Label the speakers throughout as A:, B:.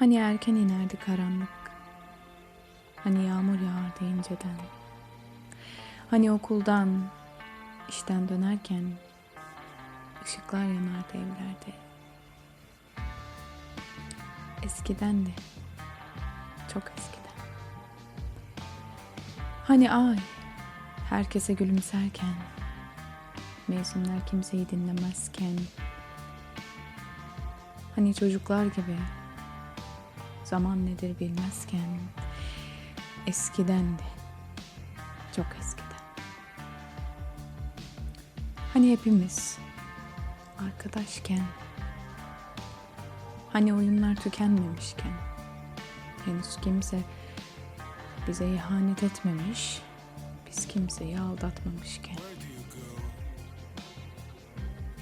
A: Hani erken inerdi karanlık. Hani yağmur yağardı inceden. Hani okuldan, işten dönerken ışıklar yanardı evlerde. Eskiden de, çok eskiden. Hani ay herkese gülümserken, mezunlar kimseyi dinlemezken, hani çocuklar gibi zaman nedir bilmezken, eskiden de, çok eskiden. Hani hepimiz arkadaşken, hani oyunlar tükenmemişken, henüz kimse bize ihanet etmemiş, biz kimseyi aldatmamışken.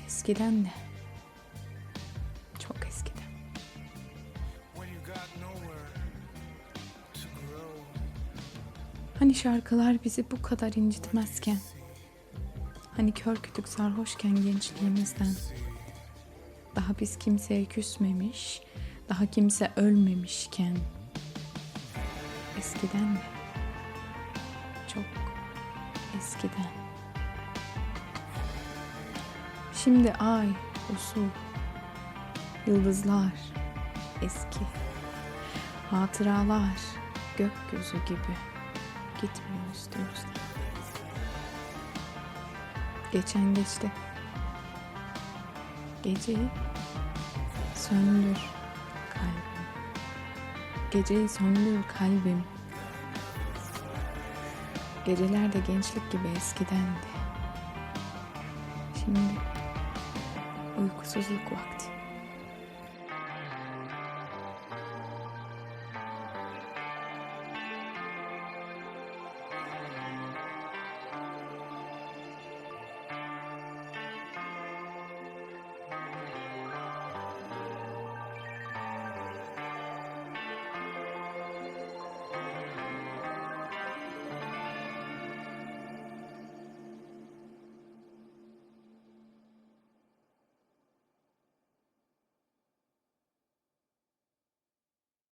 A: Eskiden de, Hani şarkılar bizi bu kadar incitmezken, hani kör kütük sarhoşken gençliğimizden, daha biz kimseye küsmemiş, daha kimse ölmemişken, eskiden de, çok eskiden. Şimdi ay, usul, yıldızlar, eski, hatıralar, gökyüzü gibi gitmiyor üstümüzden. Geçen geçti. Geceyi söndür kalbim. Geceyi söndür kalbim. Geceler de gençlik gibi eskidendi. Şimdi uykusuzluk vakti.